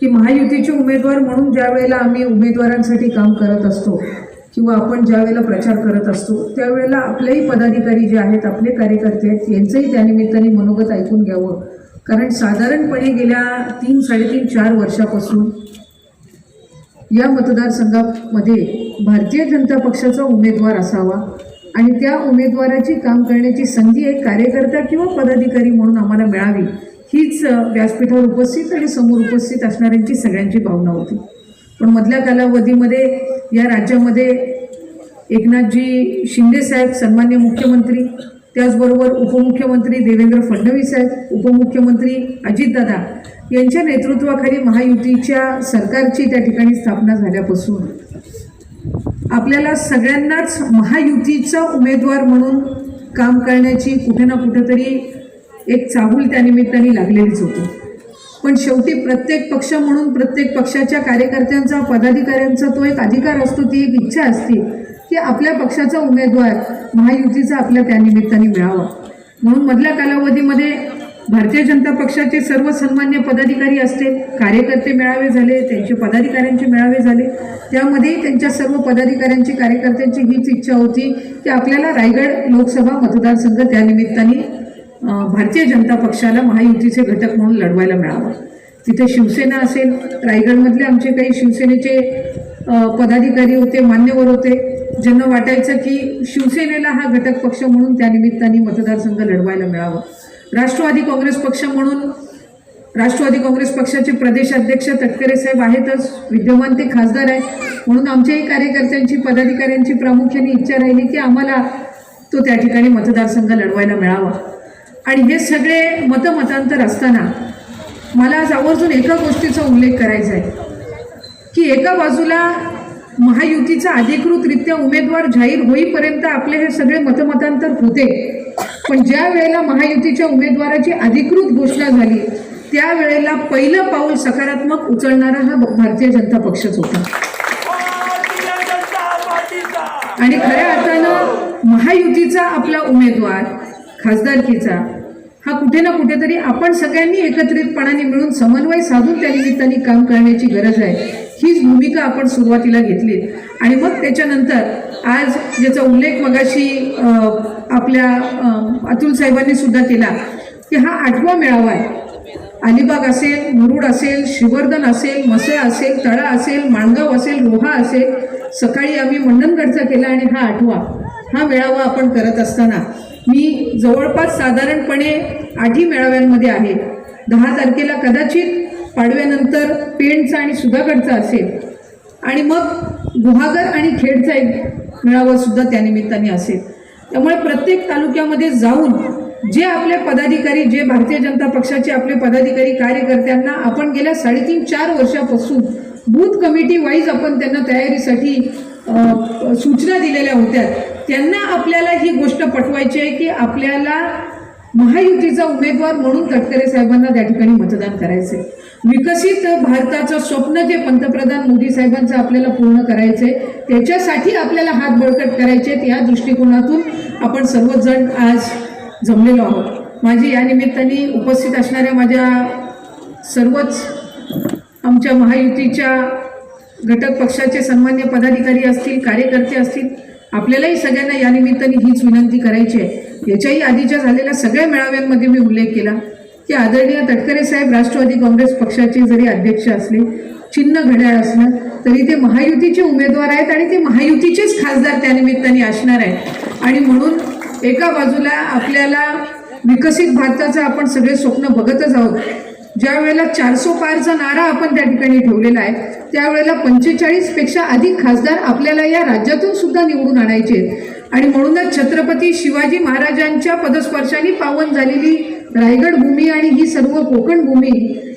की महायुतीचे उमेदवार म्हणून ज्या वेळेला आम्ही उमेदवारांसाठी काम करत असतो किंवा आपण ज्या वेळेला प्रचार करत असतो त्यावेळेला आपलेही पदाधिकारी जे आहेत आपले कार्यकर्ते आहेत यांचंही त्यानिमित्ताने मनोगत ऐकून घ्यावं. कारण साधारणपणे गेल्या तीन साडेतीन चार वर्षापासून या मतदारसंघामध्ये भारतीय जनता पक्षाचा उमेदवार असावा आणि त्या उमेदवाराची काम करण्याची संधी एक कार्यकर्ता किंवा पदाधिकारी म्हणून आम्हाला मिळावी हीच व्यासपीठावर उपस्थित आणि समोर उपस्थित असणाऱ्यांची सगळ्यांची भावना होती. पण मधल्या कालावधीमध्ये या राज्यामध्ये एकनाथजी शिंदेसाहेब सन्मान्य मुख्यमंत्री त्याचबरोबर उपमुख्यमंत्री देवेंद्र फडणवीस साहेब उपमुख्यमंत्री अजितदादा यांच्या नेतृत्वाखाली महायुतीच्या सरकारची त्या ठिकाणी स्थापना झाल्यापासून आपल्याला सगळ्यांनाच महायुतीचा उमेदवार म्हणून काम करण्याची कुठे ना कुठेतरी एक चाहूल त्या निमित्ताने लागलेलीच होती. पण शेवटी प्रत्येक पक्ष म्हणून प्रत्येक पक्षाच्या कार्यकर्त्यांचा पदाधिकाऱ्यांचा तो एक अधिकार असतो ती एक इच्छा असते की आपल्या पक्षाचा उमेदवार महायुतीचा आपल्या त्यानिमित्ताने मिळावा. म्हणून मधल्या कालावधीमध्ये भारतीय जनता पक्षाचे सर्व सन्मान्य पदाधिकारी असतील कार्यकर्ते मेळावे झाले त्यांचे पदाधिकाऱ्यांचे मेळावे झाले. त्यामध्ये त्यांच्या सर्व पदाधिकाऱ्यांची कार्यकर्त्यांची हीच इच्छा होती की आपल्याला रायगड लोकसभा मतदारसंघ त्यानिमित्ताने भारतीय जनता पक्षाला महायुतीचे घटक म्हणून लढवायला मिळावं. तिथे शिवसेना असेल रायगडमधले आमचे काही शिवसेनेचे पदाधिकारी होते मान्यवर होते ज्यांना वाटायचं की शिवसेनेला हा घटक पक्ष म्हणून त्यानिमित्ताने मतदारसंघ लढवायला मिळावं. राष्ट्रवादी काँग्रेस पक्ष म्हणून राष्ट्रवादी काँग्रेस पक्षाचे प्रदेशाध्यक्ष तटकरे साहेब आहेतच विद्यमान ते खासदार आहेत. म्हणून आमच्याही कार्यकर्त्यांची पदाधिकाऱ्यांची प्रामुख्याने इच्छा राहिली की आम्हाला तो त्या ठिकाणी मतदारसंघ लढवायला मिळावा. आणि हे सगळे मतमतांतर असताना मला आज आवर्जून एका गोष्टीचा उल्लेख करायचा आहे. की एका बाजूला महायुतीचा अधिकृतरित्या उमेदवार जाहीर होईपर्यंत आपले हे सगळे मतमतांतर होते. पण ज्या वेळेला महायुतीच्या उमेदवाराची अधिकृत घोषणा झाली त्यावेळेला पहिलं पाऊल सकारात्मक उचलणारा हा भारतीय जनता पक्षच होता. आणि खऱ्या अर्थानं महायुतीचा आपला उमेदवार खासदारकीचा हा कुठे ना कुठेतरी आपण सगळ्यांनी एकत्रितपणाने मिळून समन्वय साधून त्या निमित्ताने काम करण्याची गरज आहे. हीच भूमिका आपण सुरुवातीला घेतली. आणि मग त्याच्यानंतर आज ज्याचा उल्लेख मगाशी आपल्या अतुल साहेबांनी सुद्धा केला की हा आठवा मेळावा आहे. अलिबाग असेल मुरुड असेल श्रीवर्धन असेल मसळ असेल तळा असेल माणगाव असेल रोहा असेल सकाळी आम्ही मंडणगडचा केला आणि हा आठवा. हा मेळावा आपण करत असताना मी जवळपास साधारणपणे आठही मेळाव्यांमध्ये आहे. दहा तारखेला कदाचित पाडव्यानंतर पेणचा आणि सुधागडचा असेल. आणि मग गुहागर आणि खेडचा एक मेळावासुद्धा त्यानिमित्ताने असेल. त्यामुळे प्रत्येक तालुक्यामध्ये जाऊन जे आपले पदाधिकारी जे भारतीय जनता पक्षाचे आपले पदाधिकारी कार्यकर्त्यांना आपण गेल्या साडेतीन चार वर्षापासून बूथ कमिटी वाईज आपण त्यांना तयारीसाठी सूचना दिलेल्या होत्या. त्यांना आपल्याला ही गोष्ट पटवायची आहे की आपल्याला महायुतीचा उमेदवार म्हणून तटकरे साहेबांना त्या ठिकाणी मतदान करायचे विकसित भारताचं स्वप्न जे पंतप्रधान मोदी साहेबांचं आपल्याला पूर्ण करायचंय त्याच्यासाठी आपल्याला हात बळकट करायचे आहेत. या दृष्टिकोनातून आपण सर्वजण आज जमलेलो आहोत. माझी या निमित्ताने उपस्थित असणाऱ्या माझ्या सर्वच आमच्या महायुतीच्या घटक पक्षाचे सन्मान्य पदाधिकारी असतील कार्यकर्ते असतील आपल्यालाही सगळ्यांना या निमित्ताने हीच विनंती करायची आहे. याच्याही आधीच्या झालेल्या सगळ्या मेळाव्यांमध्ये मी उल्लेख केला की आदरणीय तटकरे साहेब राष्ट्रवादी काँग्रेस पक्षाचे जरी अध्यक्ष असले चिन्ह घड्याळ असलं तरी ते महायुतीचे उमेदवार आहेत आणि ते महायुतीचेच खासदार त्यानिमित्ताने असणार आहेत. आणि म्हणून एका बाजूला आपल्याला विकसित भारताचं आपण सगळे स्वप्न बघतच आहोत. ज्या वेळेला चारसो पारचा नारा आपण त्या ठिकाणी ठेवलेला आहे त्यावेळेला पंचेचाळीसपेक्षा अधिक खासदार आपल्याला या राज्यातून सुद्धा निवडून आणायचे आणि म्हणूनच छत्रपती शिवाजी महाराजांच्या पदस्पर्शाने पावन झालेली रायगड भूमी आणि ही सर्व कोकण भूमी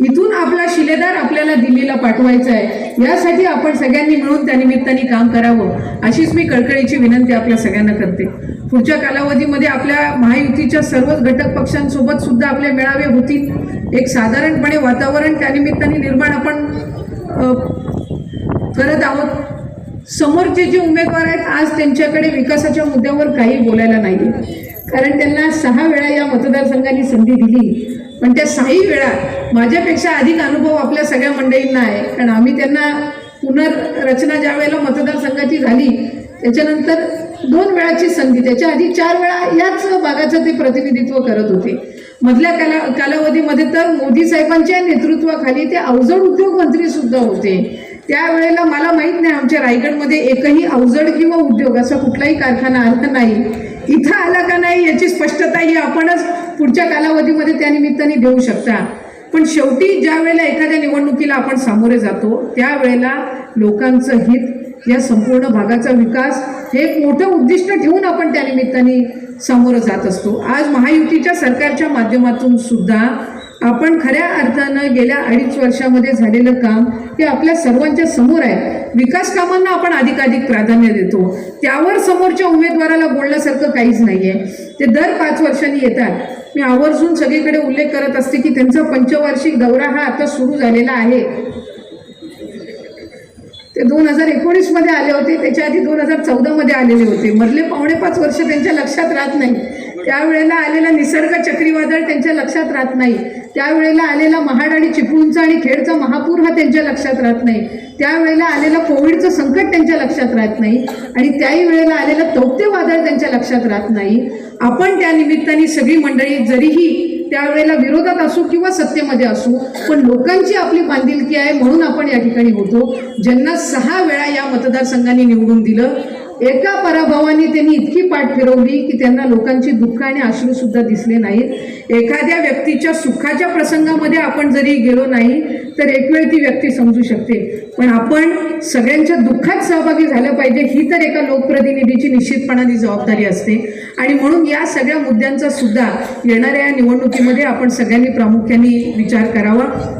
इथून आपला शिलेदार आपल्याला दिल्लीला पाठवायचा आहे. यासाठी आपण सगळ्यांनी मिळून त्यानिमित्ताने काम करावं. अशीच मी कळकळीची विनंती आपल्या सगळ्यांना करते. पुढच्या कालावधीमध्ये आपल्या महायुतीच्या सर्वच घटक पक्षांसोबत सुद्धा आपले मेळावे होतील. एक साधारणपणे वातावरण त्यानिमित्ताने निर्माण आपण करत आहोत. समोरचे जे उमेदवार आहेत आज त्यांच्याकडे विकासाच्या मुद्द्यावर काही बोलायला नाही. कारण त्यांना सहा वेळा या मतदारसंघाने संधी दिली. पण त्या सहाही वेळा माझ्यापेक्षा अधिक अनुभव आपल्या सगळ्या मंडळींना आहे. कारण आम्ही त्यांना पुनर्रचना ज्या वेळेला मतदारसंघाची झाली त्याच्यानंतर दोन वेळाची संधी त्याच्या आधी चार वेळा याच भागाचं ते प्रतिनिधित्व करत होते. मधल्या काला कालावधीमध्ये तर मोदी साहेबांच्या नेतृत्वाखाली ते अवजड उद्योग मंत्री सुद्धा होते. त्यावेळेला मला माहीत नाही आमच्या रायगडमध्ये एकही अवजड किंवा उद्योग असा कुठलाही कारखाना आला नाही. इथं आला का नाही याची स्पष्टता ही आपणच पुढच्या कालावधीमध्ये त्या निमित्ताने देऊ शकता. पण शेवटी ज्या वेळेला एखाद्या निवडणुकीला आपण सामोरे जातो त्यावेळेला लोकांचं हित या संपूर्ण भागाचा विकास हे एक मोठं उद्दिष्ट ठेवून आपण त्या निमित्ताने सामोरं जात असतो. आज महायुतीच्या सरकारच्या माध्यमातून सुद्धा आपण खऱ्या अर्थानं गेल्या अडीच वर्षामध्ये झालेलं काम हे आपल्या सर्वांच्या समोर आहे. विकास कामांना आपण अधिकाधिक प्राधान्य देतो. त्यावर समोरच्या उमेदवाराला बोलण्यासारखं काहीच नाही आहे ते दर पाच वर्षांनी येतात. मी आवर्जून सगळीकडे उल्लेख करत असते की त्यांचा पंचवार्षिक दौरा हा आता सुरू झालेला आहे. ते दोन हजार एकोणीसमध्ये आले होते त्याच्या आधी दोन हजार चौदामध्ये आलेले होते. मधले पावणे पाच वर्ष त्यांच्या लक्षात राहत नाही. त्यावेळेला आलेला निसर्ग चक्रीवादळ त्यांच्या लक्षात राहत नाही. त्यावेळेला आलेला महाड आणि चिपळूणचा आणि खेडचा महापूर हा त्यांच्या लक्षात राहत नाही. त्यावेळेला आलेलं कोविडचं संकट त्यांच्या लक्षात राहत नाही. आणि त्याही वेळेला आलेलं तौक्ते वादळ त्यांच्या लक्षात राहत नाही. आपण त्या निमित्ताने सगळी मंडळी जरीही त्यावेळेला विरोधात असू किंवा सत्तेमध्ये असू पण लोकांची आपली बांधिलकी आहे म्हणून आपण या ठिकाणी होतो. ज्यांना सहा वेळा या मतदारसंघाने निवडून दिलं एका पराभवाने त्यांनी इतकी पाठ फिरवली की त्यांना लोकांची दुःख आणि अश्रू सुद्धा दिसले नाहीत. एखाद्या व्यक्तीच्या सुखाच्या प्रसंगामध्ये आपण जरी गेलो नाही तर एक वेळ ती व्यक्ती समजू शकते. पण आपण सगळ्यांच्या दुःखात सहभागी झालं पाहिजे ही तर एका लोकप्रतिनिधीची निश्चितपणाने जबाबदारी असते. आणि म्हणून या सगळ्या मुद्द्यांचा सुद्धा येणाऱ्या या निवडणुकीमध्ये आपण सगळ्यांनी प्रामुख्याने विचार करावा.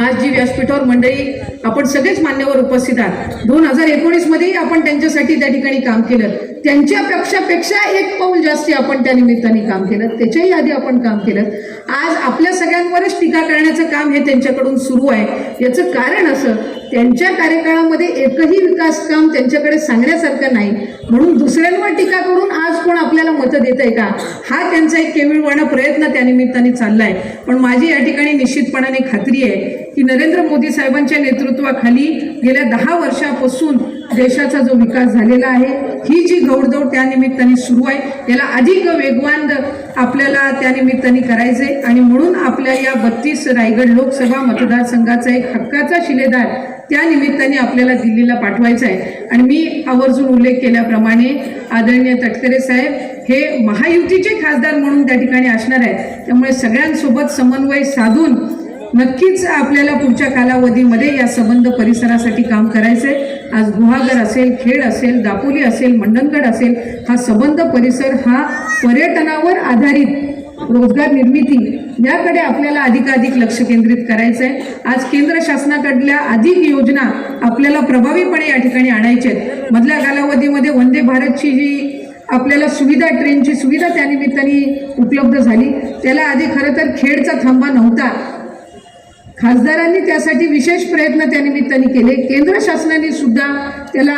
आज जी व्यासपीठावर मंडळी आपण सगळेच मान्यवर उपस्थित आहात. दोन हजार एकोणीसमध्येही आपण त्यांच्यासाठी त्या ठिकाणी काम केलं. त्यांच्या पक्षापेक्षा एक पाऊल जास्ती आपण त्या निमित्ताने काम केलं त्याच्याही आधी आपण काम केलं. आज आपल्या सगळ्यांवरच टीका करण्याचं काम हे त्यांच्याकडून सुरू आहे. याचं कारण असं त्यांच्या कार्यकाळामध्ये एकही विकास काम त्यांच्याकडे सांगण्यासारखं नाही. म्हणून दुसऱ्यांवर टीका करून आज कोण आपल्याला मतं देत आहे का? हा त्यांचा एक केविळवाणा प्रयत्न त्या निमित्ताने चाललाय. पण माझी या ठिकाणी निश्चितपणाने खात्री आहे की नरेंद्र मोदी साहेबांच्या नेतृत्वाखाली गेल्या दहा वर्षापासून देशाचा जो विकास झालेला आहे ही जी घौडदौड त्या निमित्ताने सुरू आहे याला अधिक वेगवान आपल्याला त्यानिमित्ताने करायचे आणि म्हणून आपल्या या बत्तीस रायगड लोकसभा मतदारसंघाचा एक हक्काचा शिलेदार त्या निमित्ताने आपल्याला दिल्लीला पाठवायचा आहे. आणि मी आवर्जून उल्लेख केल्याप्रमाणे आदरणीय तटकरे साहेब हे महायुतीचे खासदार म्हणून त्या ठिकाणी असणार आहेत. त्यामुळे सगळ्यांसोबत समन्वय साधून नक्कीच आपल्याला पुढच्या कालावधीमध्ये या संबंध परिसरासाठी काम करायचं आहे आज गुहागर असेल खेड असेल दापोली असेल मंडणगड असेल हा संबंध परिसर हा पर्यटनावर आधारित रोजगार निर्मिती. याकडे आपल्याला अधिकाधिक लक्ष केंद्रित करायचं आहे आज केंद्र शासनाकडल्या अधिक योजना आपल्याला प्रभावीपणे या ठिकाणी आणायच्या आहेत. मधल्या कालावधीमध्ये वंदे भारतची जी आपल्याला सुविधा ट्रेनची सुविधा त्यानिमित्ताने उपलब्ध झाली. त्याला आधी खरं तर खेडचा थांबा नव्हता. खासदारांनी त्यासाठी विशेष प्रयत्न त्या निमित्ताने केले. केंद्र शासनाने सुद्धा त्याला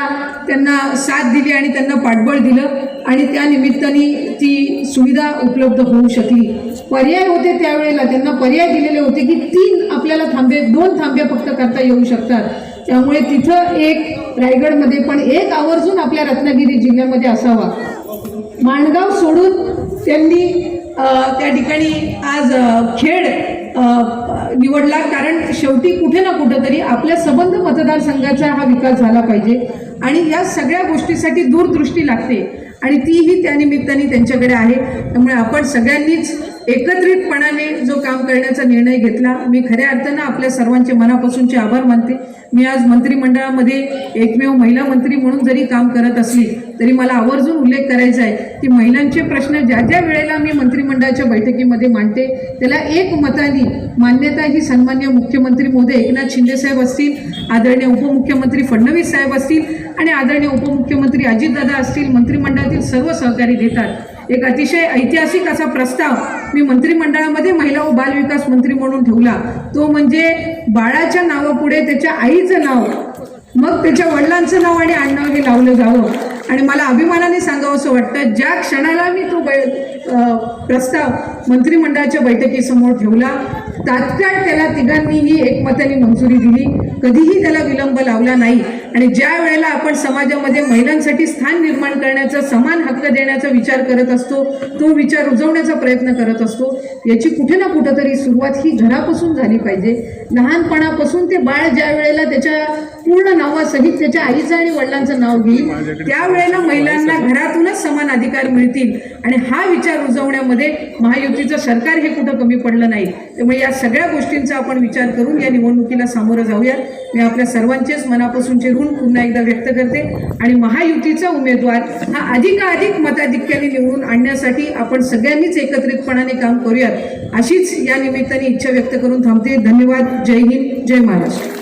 त्यांना साथ दिली आणि त्यांना पाठबळ दिलं आणि त्यानिमित्ताने ती सुविधा उपलब्ध होऊ शकली. पर्याय होते त्यावेळेला त्यांना पर्याय दिलेले होते की तीन आपल्याला थांबे दोन थांबे फक्त करता येऊ शकतात. त्यामुळे तिथं एक रायगडमध्ये पण एक आवर्जून आपल्या रत्नागिरी जिल्ह्यामध्ये असावा. माणगाव सोडून त्यांनी त्या ठिकाणी आज खेड निवडला. कारण शेवटी कुठे ना कुठेतरी आपल्या सबंध मतदारसंघाचा हा विकास झाला पाहिजे. आणि या सगळ्या गोष्टीसाठी दूरदृष्टी लागते. आणि तीही त्या निमित्ताने त्यांच्याकडे आहे. त्यामुळे आपण सगळ्यांनीच एकत्रितपणाने जो काम करण्याचा निर्णय घेतला मी खऱ्या अर्थानं आपल्या सर्वांचे मनापासूनचे आभार मानते. मी आज मंत्रिमंडळामध्ये एकमेव महिला मंत्री म्हणून जरी काम करत असली तरी मला आवर्जून उल्लेख करायचा आहे की महिलांचे प्रश्न ज्या ज्या वेळेला मी मंत्रिमंडळाच्या बैठकीमध्ये मांडते त्याला एक मताने मान्यता ही सन्मान्य मुख्यमंत्री मोदी एकनाथ शिंदेसाहेब असतील आदरणीय उपमुख्यमंत्री फडणवीस साहेब असतील आणि आदरणीय उपमुख्यमंत्री अजितदादा असतील मंत्रिमंडळातील सर्व सहकारी देतात. एक अतिशय ऐतिहासिक असा प्रस्ताव मी मंत्रिमंडळामध्ये महिला व बालविकास मंत्री म्हणून ठेवला. तो म्हणजे बाळाच्या नावापुढे त्याच्या आईचं नाव मग त्याच्या वडिलांचं नाव आणि आडनाव हे लावलं जावं. आणि मला अभिमानाने सांगावं असं वाटतं ज्या क्षणाला मी तो बै प्रस्ताव मंत्रिमंडळाच्या बैठकीसमोर ठेवला तात्काळ त्याला तिघांनीही एकमताने मंजुरी दिली. कधीही त्याला विलंब लावला नाही. आणि ज्या वेळेला आपण समाजामध्ये महिलांसाठी स्थान निर्माण करण्याचा समान हक्क देण्याचा विचार करत असतो तो विचार रुजवण्याचा प्रयत्न करत असतो याची कुठे ना कुठंतरी सुरुवात ही घरापासून झाली पाहिजे. लहानपणापासून ते बाळ ज्या वेळेला त्याच्या पूर्ण नावासहित त्याच्या आईचं आणि वडिलांचं नाव घेईल त्यावेळेला महिलांना घरातूनच समान अधिकार मिळतील. आणि हा विचार रुजवण्यामध्ये महायुतीचं सरकार हे कुठं कमी पडलं नाही. त्यामुळे या सगळ्या गोष्टींचा आपण विचार करून या निवडणुकीला सामोरं जाऊया मी आपल्या सर्वांचेच मनापासूनचे म्हणून पुन्हा एकदा व्यक्त करते. आणि महायुतीचा उमेदवार हा अधिकाधिक मताधिक्याने निवडून आणण्यासाठी आपण सगळ्यांनीच एकत्रितपणाने काम करूयात अशीच या निमित्ताने इच्छा व्यक्त करून थांबते. धन्यवाद. जय हिंद. जय महाराष्ट्र.